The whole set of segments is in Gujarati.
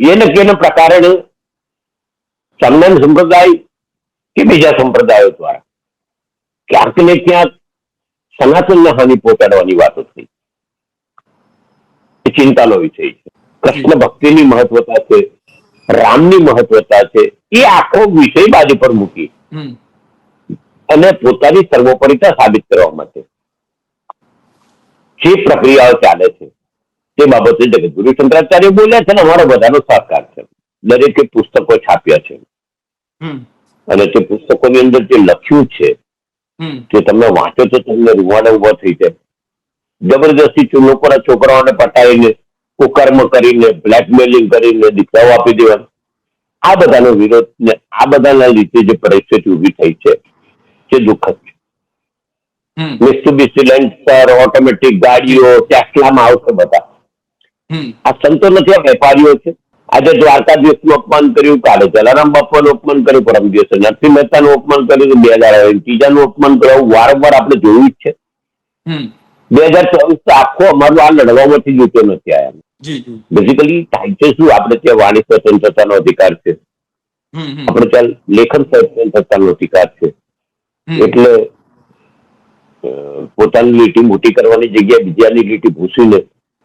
એને કેના પ્રકારે ચંદન સંપ્રદાય કે બીજા સંપ્રદાયો દ્વારા ક્યાંક ને ક્યાંક સનાતનને હાનિ પહોંચાડવાની વાતો થઈ. એ ચિંતાનો વિષય છે. કૃષ્ણ ભક્તિની મહત્વતા છે રામની મહત્વતા છે એ આખો વિષય બાજુ પર મૂકી અને પોતાની સર્વોપરિતા સાબિત કરવા માટે જે પ્રક્રિયાઓ ચાલે છે તે બાબતે જગતગુરુ શંકરાચાર્ય બોલ્યા છે ને અમારો બધાનો સહકાર છે. દરેકે પુસ્તકો છાપ્યા છે. અને તે પુસ્તકોની અંદર જે લખ્યું છે તે તમે વાંચો તો તમને રૂવાડા ઊભા થઈ જાય. જબરજસ્તી લોકોના છોકરાઓને પટાવીને કુકર્મ કરીને બ્લેકમેલિંગ કરીને દીકરાઓ આપી દેવાનું. આ બધાનો વિરોધ ને આ બધાના લીધે જે પરિસ્થિતિ ઊભી થઈ છે તે દુઃખદ છે. મિસ્ટુબી મિસ્ટુબિસી લેન્સર ઓટોમેટિક ગાડીઓ ટેસ્લામાં આવશે બધા. આ સંતો નથી આ વેપારીઓ છે. આજે દ્વારકાધીશનું અપમાન કર્યું કાલે જલારામ બાપાનું અપમાન કર્યું પરમ દિવસે નરસિંહ મહેતાનું અપમાન કર્યું બે હજાર ત્રીજાનું અપમાન કર્યું વારંવાર આપણે જોયું જ છે. બે હજાર ચોવીસ તો આખો અમારું આ લડવામાંથી જોતો નથી આયા બેઝિકલી થાય છે શું? આપણે ત્યાં વાણી સ્વતંત્રતાનો અધિકાર છે. આપણે ત્યાં લેખન સ્વતંત્રતાનો અધિકાર છે. એટલે પોતાની લીટી મોટી કરવાની જગ્યાએ બીજાની લીટી ભૂસીને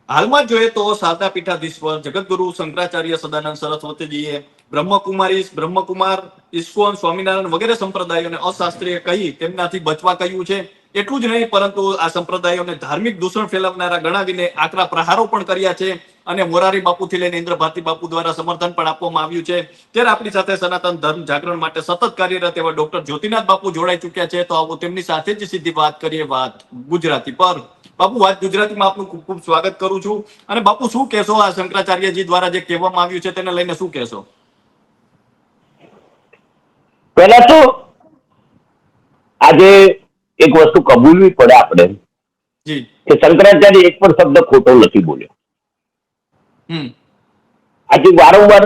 હાલમાં જોઈએ તો શારદા પીઠાધીશ્વર જગતગુરુ શંકરાચાર્ય, સદાનંદ, સરસ્વતીજીએ, બ્રહ્મકુમારી, બ્રહ્મકુમાર ઇસ્કોન સ્વામિનારાયણ વગેરે સંપ્રદાયોને અશાસ્ત્રીય કહી તેમનાથી બચવા કહ્યું છે. એટલું જ નહીં, પરંતુ આ સંપ્રદાયોને ધાર્મિક દૂષણ ફેલાવનારા ગણાવીને આકરા પ્રહારો પણ કર્યા છે અને મોરારી બાપુથી લઈને ઇન્દ્ર ભારતી બાપુ દ્વારા સમર્થન પણ આપવામાં આવ્યું છે. ત્યારે આપણી સાથે સનાતન ધર્મ જાગરણ માટે સતત કાર્યરત એવા ડોક્ટર જ્યોતિનાથ બાપુ જોડાઈ ચુક્યા છે. તો આવો તેમની સાથે જ સીધી વાત કરીએ વાત ગુજરાતી પર. બાપુ વાત ગુજરાતીમાં આપનું ખૂબ ખૂબ સ્વાગત કરું છું. અને બાપુ શું કહેશો આ શંકરાચાર્યજી દ્વારા જે કહેવામાં આવ્યું છે તેને લઈને શું કહેશો? પહેલા તો આજે એક વસ્તુ કબૂલવી પડે આપણે. જી. કે શંકરાચાર્ય એક પણ શબ્દ ખોટો નથી બોલ્યો. આજે વારંવાર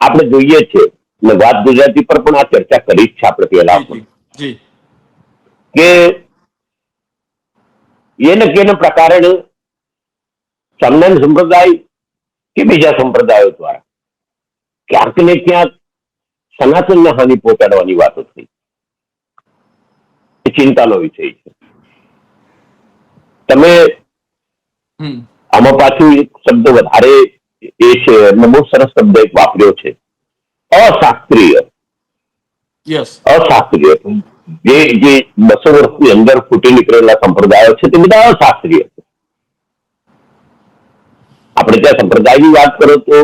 આપણે જોઈએ છે ને વાત ગુજરાતી પર પણ આ ચર્ચા કરી જ છે આપણે પહેલા કે કેના પ્રકારે ચંદન સંપ્રદાય કે બીજા સંપ્રદાયો દ્વારા ક્યાંક ને ક્યાંક સનાતનને હાનિ પહોંચાડવાની વાતો થઈ. એ ચિંતાનો વિષય છે. તમે આમાં પાછું એક શબ્દ વધારે એ છે એમને બહુ સરસ શબ્દ એક વાપર્યો છે. અશાસ્ત્રીય. અશાસ્ત્રીય. જે જે બસો વર્ષની અંદર ફૂટી નીકળેલા સંપ્રદાયો છે તે બધા અશાસ્ત્રીય છે. આપણે ત્યાં સંપ્રદાયની વાત કરો તો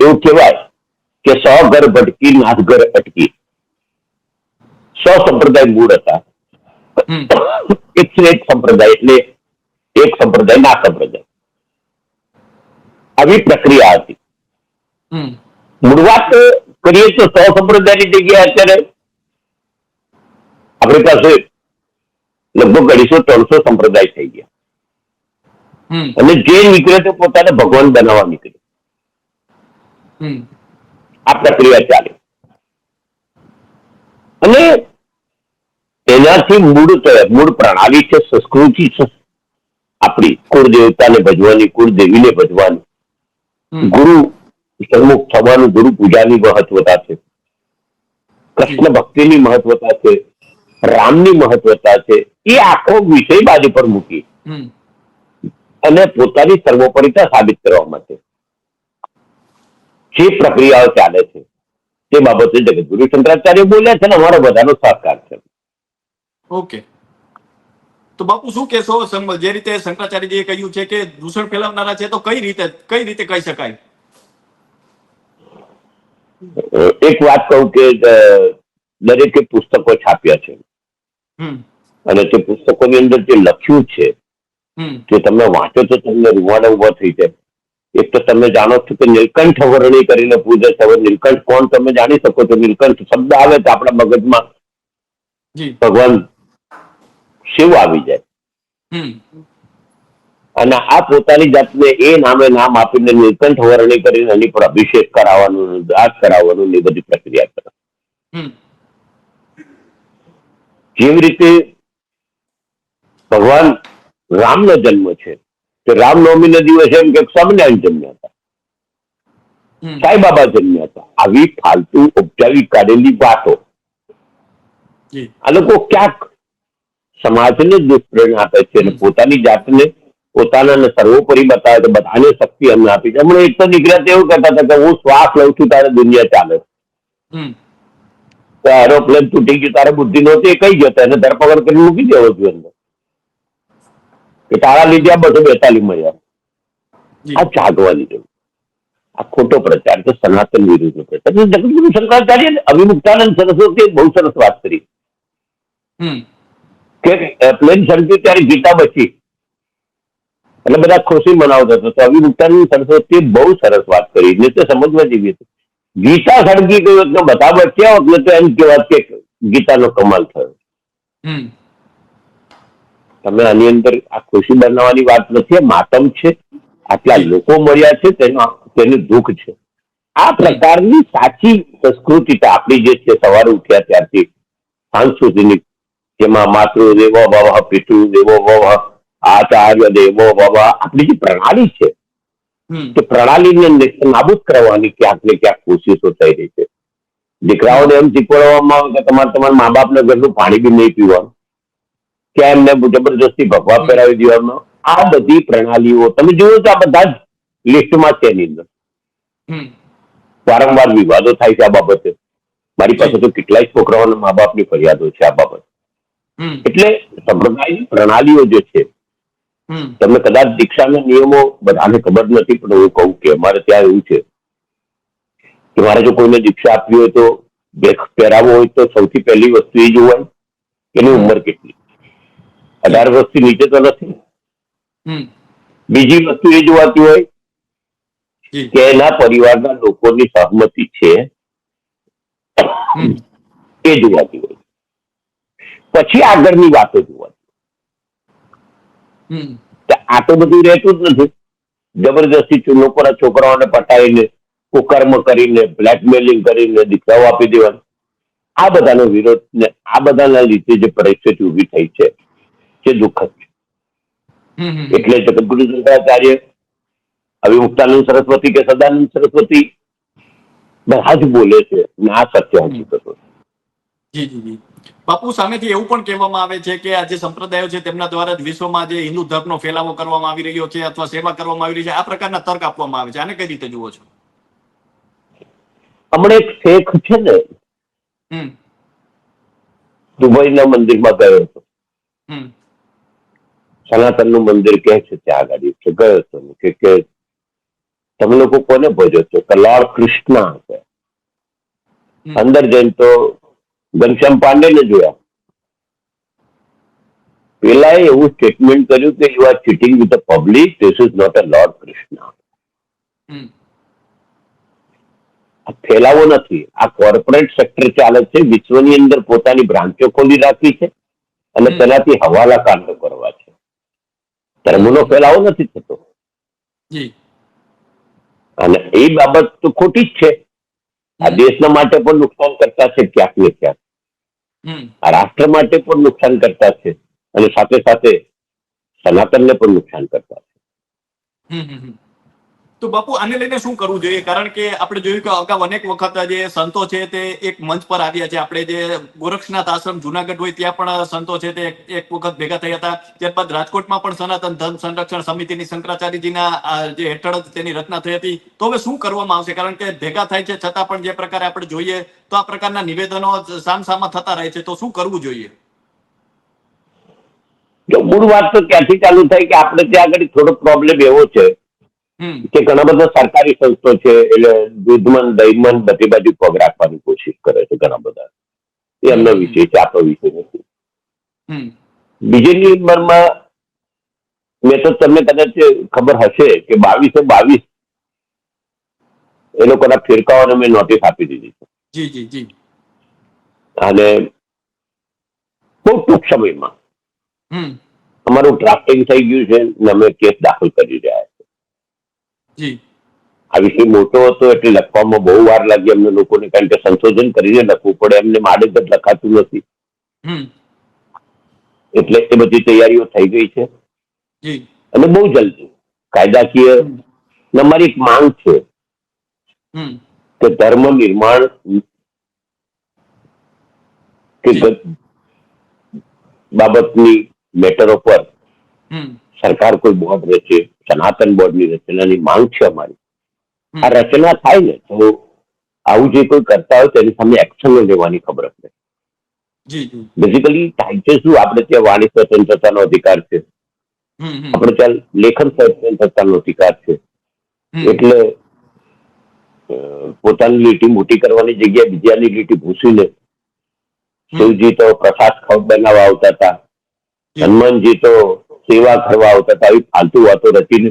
એવું કહેવાય કે સો ઘર ભટકી નાથ ઘર અટકી. સો સંપ્રદાય મૂળ હતા. એકસો એક સંપ્રદાય એટલે એક સંપ્રદાય ના સંપ્રદાય. આવી પ્રક્રિયા હતી. મૂળવાત મૂળ વાત કરીએ તો સો સંપ્રદાયની જગ્યાએ અત્યારે આપણી પાસે લગભગ અઢીસો ત્રણસો સંપ્રદાય થઈ ગયા. અને જે નીકળે તે પોતાને ભગવાન બનાવવા નીકળે. આ પ્રક્રિયા ચાલે. અને એનાથી મૂળ મૂળ પ્રણાલી છે સંસ્કૃતિ છે. આપણી કુળ દેવતાને ભજવાની કુળ દેવીને ભજવાની ગુરુ સન્મુખ થવાનું ગુરુ પૂજાની મહત્વતા છે. કૃષ્ણ ભક્તિની મહત્વતા છે. રામની મહત્વતા છે એ આખો વિષય બાજુ પર મૂકી. અને પોતાની સર્વોપરિતા સાબિત કરવા માટે. જે પ્રક્રિયાઓ ચાલે છે તે બાબતે જગતગુરુ શંકરાચાર્ય બોલ્યા છે ને અમારો બધાનો સહકાર છે. ઓકે. તો બાપુ શું કહેશો જે રીતે શંકરાચાર્યજીએ કહ્યું છે કે દૂષણ ફેલાવનારા છે તો કઈ રીતે કઈ રીતે કહી શકાય? એક વાત કહું કે દરેકે પુસ્તકો છાપ્યા છે. અને તે પુસ્તકોની અંદર જે લખ્યું છે જે તમે વાંચો તો તમને રૂવાડા ઊભા થઈ જાય. એક તો તમે જાણો છો કે નીલકંઠ વર્ણી કરીને પૂજે છે. હવે નીલકંઠ કોણ તમે જાણી શકો છો? નીલકંઠ શબ્દ આવે તો આપણા મગજમાં ભગવાન શિવ આવી જાય. અને આ પોતાની જાતને એ નામે નામ આપીને નીલકંઠ વર્ણી કરીને એની પર અભિષેક કરાવવાનું દાસ કરાવવાનું એ બધી પ્રક્રિયા કરે. જેવી રીતે ભગવાન રામનો જન્મ છે કે રામનવમીના દિવસે એમ કે સ્વામિનારાયણ જન્મ્યા હતા. સાંઈ બાબા જન્મ્યા હતા. આવી ફાલતુ ઉપજાવી કાઢેલી વાતો. આ લોકો ક્યાંક સમાજને દુષ્પ્રેરણા આપે છે અને પોતાની જાતને પોતાના સર્વોપરી બતાવે તો બધાને શક્તિ અમને આપી છે. હમણાં એક તો દીકરા એવું કહેતા હતા કે હું શ્વાસ લઉં છું તારે દુનિયા ચાલે. તો એરોપ્લેન તૂટી ગયું તારે બુદ્ધિ નહોતી એ કઈ જતો એને ધરપકડ કરી મૂકી દેવો જોઈએ અંદર કે તારા લીધે આ બસો બેતાલીસ મળ્યા. આ જાગવાની લીધે આ ખોટો પ્રચાર છે. સનાતન વિરુદ્ધનો પ્રચાર જગતગુરુ શંકરાચાર્ય અને અવિમુક્તાનંદ સરસ્વતીએ બહુ સરસ વાત કરી. કે પ્લેન સળગ્યું ત્યારે ગીતા બચી. એટલે બધા ખુશી મનાવતા હતા. તો અવિમુક્તાનંદ સરસ્વતીએ બહુ સરસ વાત કરી. ને તે સમજવા જેવી હતી. ગીતા સળગી ગયું એટલે બચ્યા હોત? ને તો એમ કહેવાત કે ગીતાનો કમાલ થયો. તમે આની અંદર આ ખુશી બનાવવાની વાત નથી માતમ છે. આટલા લોકો મળ્યા છે તેનો તેનું દુઃખ છે. આ પ્રકારની સાચી સંસ્કૃતિ તો આપણી જે છે સવારે ઉઠ્યા ત્યારથી સાંજ સુધીની જેમાં માતૃ દેવો ભવ પિતૃ દેવો ભવ આચાર્ય દેવો ભવ આપણી જે પ્રણાલી છે તે પ્રણાલીને નાબૂદ કરવાની ક્યાંક ને ક્યાંક કોશિશો થઈ રહી છે. દીકરાઓને એમ શીખવાડવામાં આવે કે તમારે તમારા મા બાપના ઘરનું પાણી બી નહીં પીવાનું. કે એમને જબરજસ્તી ભગવા પહેરાવી દેવાનો. આ બધી પ્રણાલીઓ તમે જુઓ તો આ બધા જ લિસ્ટમાં છે એની અંદર. વારંવાર વિવાદો થાય છે આ બાબતે. મારી પાસે તો કેટલાય છોકરાઓના મા બાપની ફરિયાદો છે આ બાબતે. એટલે સંપ્રદાયની પ્રણાલીઓ જે છે તમને કદાચ દીક્ષાના નિયમો બધાને ખબર નથી પણ હું કહું કે અમારે ત્યાં એવું છે કે મારે જો કોઈને દીક્ષા આપવી હોય તો દેખ પહેરાવો હોય તો સૌથી પહેલી વસ્તુ એ જોવાય કે એની ઉંમર કેટલી. અઢાર વર્ષથી નીચે તો નથી. બીજી વસ્તુ એ જોવાતી હોય કે એના પરિવારના લોકોની સહમતિ છે એ જોવાતી હોય. પછી આગળની વાતો જોવાતી આ તો બધું રહેતું જ નથી. જબરદસ્તી લોકોના છોકરાઓને પટાવીને કુકર્મ કરીને બ્લેકમેલિંગ કરીને દીકરાઓ આપી દેવાનું. આ બધાનો વિરોધ ને આ બધાના લીધે જે પરિસ્થિતિ ઊભી થઈ છે તે દુઃખદ છે. એટલે જગદગુરુ શંકરાચાર્ય અવિમુક્તાનંદ સરસ્વતી કે સદાનંદ સરસ્વતી બધા જ બોલે છે ને આ સત્ય હકીકતો છે. જી જી જી બાપુ સામેથી એવું પણ કહેવામાં આવે છે કે આ જે સંપ્રદાયો છે તેમના દ્વારા જ વિશ્વમાં જે હિન્દુ ધર્મનો ફેલાવો કરવામાં આવી રહ્યો છે અથવા સેવા કરવામાં આવી રહી છે આ પ્રકારના તર્ક આપવામાં આવે છે. આને કઈ રીતે જુઓ છો? હમણાં એક શેખ છે ને દુબઈના મંદિરમાં ગયો હતો. સનાતન સનાતનનું મંદિર કે છે ત્યાં આગળ છે ગયો હતો. કે કે તમે લોકો કોને ભજો છો કે લોર્ડ કૃષ્ણ છે અંદર જઈને તો ઘનશ્યામ પાંડેને જોયા. પેલા એવું સ્ટેટમેન્ટ કર્યું કે you are cheating with the public this is not a Lord Krishna આ ફેલાવો નથી. આ કોર્પોરેટ સેક્ટર ચાલે છે વિશ્વની અંદર પોતાની બ્રાન્ચો ખોલી રાખી છે અને. તેનાથી હવાલા કાંડો કરવા છે. ધર્મનો ફેલાવો નથી થતો. અને એ બાબત તો ખોટી જ છે. આ દેશના માટે પણ નુકસાન કરતા છે ક્યાંક ને ક્યાંક. આ રાષ્ટ્ર માટે પણ નુકસાન કરતા છે અને સાથે સાથે સનાતનને પણ નુકસાન કરતા છે. તો બાપુ, આને લઈને શું કરવું જોઈએ? કારણ કે આપણે જોયું કે અગાઉ અનેક વખત જે સંતો છે તે એક મંચ પર આવ્યા છે. આપણે જે ગોરક્ષનાથ આશ્રમ જુનાગઢ હોય ત્યાં પણ સંતો છે તે એક- વખત ભેગા થયા હતા. ત્યારબાદ રાજકોટમાં પણ સનાતન ધર્મ સંરક્ષણ સમિતિની શંકરાચાર્યજીના જે હેઠળ તેની રચના થઈ હતી. તો હવે શું કરવામાં આવશે? કારણ કે ભેગા થાય છે, છતાં પણ જે પ્રકારે આપણે જોઈએ, તો આ પ્રકારના નિવેદનો સામસામા થતા રહે છે. તો શું કરવું જોઈએ? જો મૂળ વાત તો ત્યાંથી ચાલુ થાય કે આપણે ત્યાં આગળ થોડો પ્રોબ્લેમ એવો છે. કે ઘણા બધા સરકારી સંસ્થો છે એટલે દૂધમન દહીમન બધી બાજુ પગ રાખવાની કોશિશ કરે છે ઘણા બધા. એ એમનો વિષય છે આપણો વિષય નથી. બીજી નંબરમાં મેં તો તમને કદાચ ખબર હશે કે બાવીસે બાવીસ એ લોકોના ફેરકાઓને મેં નોટિસ આપી દીધી છે. જી જી જી. અને બહુ ટૂંક સમયમાં અમારું ડ્રાફ્ટિંગ થઈ ગયું છે અને અમે કેસ દાખલ કરી રહ્યા છે. જી આ વિષય મોટો હતો એટલે લખવામાં બહુ વાર લાગી અમને લોકોને કારણ કે સંશોધન કરીને લખવું પડે. એમને માડેગત લખાતું નથી. એટલે એ બધી તૈયારીઓ થઈ ગઈ છે. અને બહુ જલ્દી. કાયદાકીય. અમારી એક માંગ છે. કે ધર્મ નિર્માણ કે બાબતની મેટરો પર સરકાર કોઈ બોર્ડ રચે સનાતન બોર્ડની રચનાની માંગ છે અમારી. આ રચના થાય ને તો આવું જે કોઈ કરતા હોય તેની સામે એક્શન લેવાની ખબર પડે બેઝિકલી થાય છે શું? આપણે ત્યાં વાણી સ્વતંત્રતાનો અધિકાર છે. આપણે ત્યાં લેખન સ્વતંત્રતાનો અધિકાર છે. એટલે પોતાની લીટી મોટી કરવાની જગ્યાએ બીજાની લીટી ભૂસીને શિવજી તો પ્રસાદ ખાવ બનાવવા આવતા હતા. હનુમાનજી તો સેવા કરવા આવતા હતા આવી ફાલતુ વાતો રચીને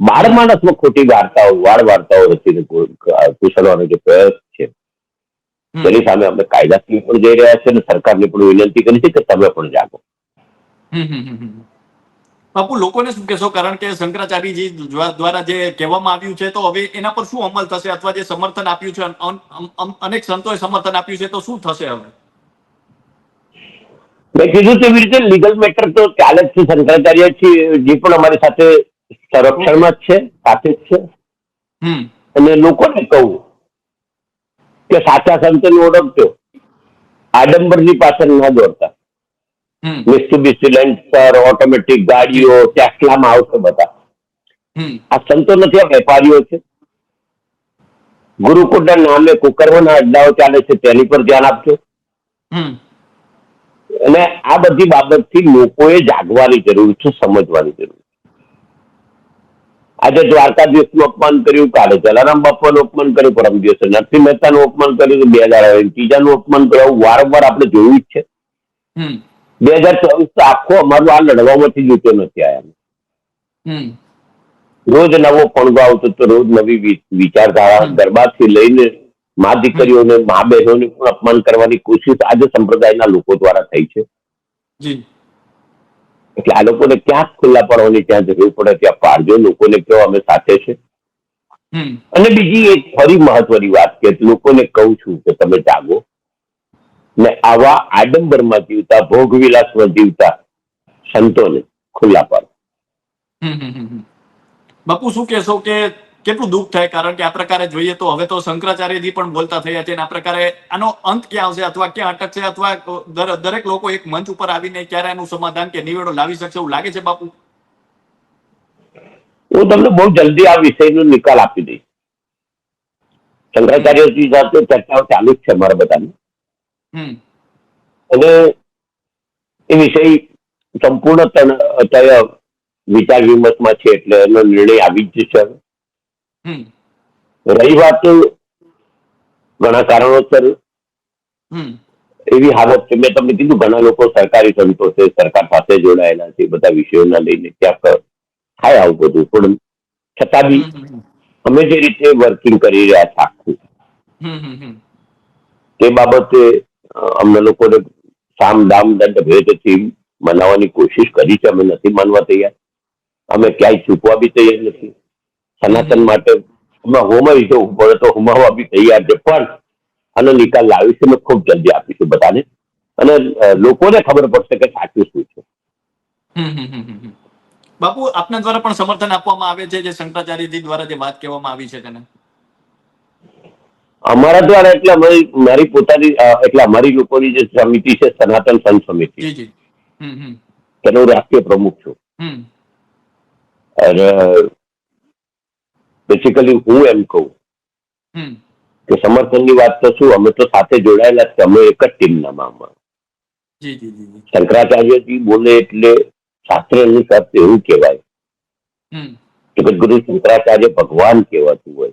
બાળ માણસમાં ખોટી વાર્તાઓ વાળ વાર્તાઓ રચીને કુશળવાનો જે પ્રયાસ છે તેની સામે અમે કાયદાકીય પણ જઈ રહ્યા છે અને સરકારને પણ વિનંતી કરી છે કે તમે પણ જાગો. બાપુ લોકોને શું કહેશો? કારણ કે શંકરાચાર્યજી દ્વારા જે કહેવામાં આવ્યું છે તો હવે એના પર શું અમલ થશે? અથવા જે સમર્થન આપ્યું છે અન- અન- અન- અનેક સંતોએ સમર્થન આપ્યું છે તો શું થશે હવે? મેં કીધું તેવી રીતે લીગલ મેટર તો ચાલે જ છે શંકરાચાર્ય જે પણ અમારી સાથે સંરક્ષણમાં જ છે સાથે જ છે. અને લોકોને કહું કે સાચા સંતને ઓળખજો. આડંબરની પાછળ ના દોડતા. હમ. મિસ્ટુબિસ્ટી લેન્સર ઓટોમેટિક ગાડીઓ ટેસ્લામાં આવશે બધા. આ સંતો નથી આ વેપારીઓ છે. ગુરુકુળના નામે કુકર્મના અડ્ડાઓ ચાલે છે તેની પર ધ્યાન આપજો. અને આ બધી બાબતથી લોકોએ જાગવાની જરૂર છે સમજવાની જરૂર છે. આજે દ્વારકાધીશનું અપમાન કર્યું કાલે જલારામ બાપાનું અપમાન કર્યું પરમ દિવસે નરસિંહ મહેતાનું અપમાન કર્યું બે હજાર ત્રીજાનું અપમાન કર્યું વારંવાર આપણે જોયું જ છે. બે હજાર ચોવીસ તો આખો અમારું આ લડવામાંથી જોતો નથી આયા રોજ નવો પણગો આવતો તો રોજ નવી વિચારધારા. ગરબાથી લઈને મા દીકરીઓને મા બહેનોને પણ અપમાન કરવાની કોશિશ આજે સંપ્રદાયના લોકો દ્વારા થઈ છે. એટલે આ લોકોને ક્યાં ખુલ્લા પડવાની ત્યાં જરૂર પડે ત્યાં પાડજો લોકોને કહો અમે સાથે છે. અને બીજી એક ફરી મહત્વની વાત કે લોકોને કહું છું કે તમે જાગો. ને આવા આડંબરમાં જીવતા ભોગવિલાસમાં જીવતા સંતોને ખુલ્લા પાડો. બાપુ શું કહેશો કે કેટલું દુઃખ થાય? કારણ કે આ પ્રકારે જોઈએ તો હવે તો શંકરાચાર્યજી પણ બોલતા થયા છે આ પ્રકારે આનો અંત ક્યાં આવશે અથવા ક્યાં અટકશે અથવા દર- દરેક લોકો એક મંચ ઉપર આવીને ક્યારે એનું સમાધાન કે નિવેડો લાવી શકશે એવું લાગે છે બાપુ? હું તમને બહુ જલ્દી આ વિષયનો નિકાલ આપી દઈશ. શંકરાચાર્યજી સાથે ચર્ચાઓ ચાલુ જ છે અમારા બધાની. હમ. અને એ વિષય સંપૂર્ણ વિચાર વિમર્શમાં છે એટલે એનો નિર્ણય આવી જ છે હમ રહી વાત ઘણા કારણોસર એવી હાલત છે. મેં તમને કીધું ઘણા લોકો સરકારી સંતો છે સરકાર સાથે જોડાયેલા છે બધા વિષયોના લઈને ત્યાં થાય આવું બધું. પણ છતાં બી અમે જે રીતે વર્કિંગ કરી રહ્યા છે આખું તે બાબતે અમને લોકોને સામ દામ દંડ ભેદથી મનાવવાની કોશિશ કરી છે. અમે નથી માનવા તૈયાર. અમે ક્યાંય ચૂકવા બી તૈયાર નથી. સનાતન માટે હોમાવી જવું પડે તો હોમાવા બી તૈયાર છે. પણ આનો નિકાલ લાવીશું ને ખૂબ જલ્દી આપીશું બધાને. અને લોકોને ખબર પડશે કે સાચું શું છે. બાપુ આપના દ્વારા પણ સમર્થન આપવામાં આવે છે જે શંકરાચાર્યજી દ્વારા જે વાત કહેવામાં આવી છે તેને અમારા દ્વારા એટલે અમારી મારી પોતાની એટલે અમારી લોકોની જે સમિતિ છે સનાતન સંત સમિતિ. તેનો રાષ્ટ્રીય પ્રમુખ છું. અને બેસિકલી હું એમ કહું કે સમર્થનની વાત તો શું અમે તો સાથે જોડાયેલા છે અમે એક જ ટીમના મામા. શંકરાચાર્યજી બોલે એટલે શાસ્ત્ર અનુસાર એવું કહેવાય જગદગુરુ શંકરાચાર્ય ભગવાન કહેવાતું હોય.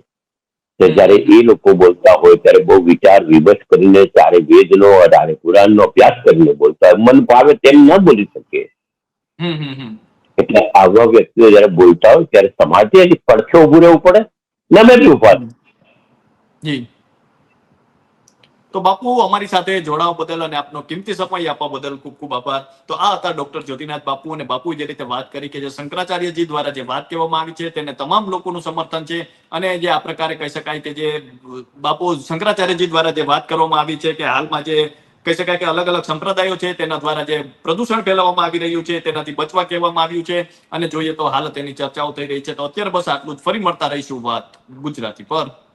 કે જ્યારે એ લોકો બોલતા હોય ત્યારે બહુ વિચાર વિમર્શ કરીને ચારે વેદનો અઢારે પુરાણનો અભ્યાસ કરીને બોલતા હોય. મન ભાવે તેમ ન બોલી શકે. એટલે આવા વ્યક્તિઓ જયારે બોલતા હોય, ત્યારે સમાજે એની પડખે ઉભું રહેવું પડે, ને બી ઊભા તો બાપુ, અમારી સાથે જોડાવા બદલ અને આપનો કિંમતી સમય આપવા બદલ ખૂબ ખૂબ આભાર. તો આ હતા ડોક્ટર જ્યોતિનાથ બાપુ અને બાપુ જે રીતે વાત કરી કે જે શંકરાચાર્યજી દ્વારા જે વાત કહેવામાં આવી છે, તેને તમામ લોકોનું સમર્થન છે અને જે આ પ્રકારે કહી શકાય કે જે બાપુ શંકરાચાર્યજી દ્વારા જે વાત કરવામાં આવી છે કે હાલમાં જે કહી શકાય કે અલગ અલગ સંપ્રદાયો છે, તેના દ્વારા જે પ્રદૂષણ ફેલાવવામાં આવી રહ્યું છે, તેનાથી બચવા કહેવામાં આવ્યું છે. અને જોઈએ તો હાલ તેની ચર્ચાઓ થઈ રહી છે. તો અત્યારે બસ આટલું જ. ફરી મળતા રહીશું વાત ગુજરાતી પર.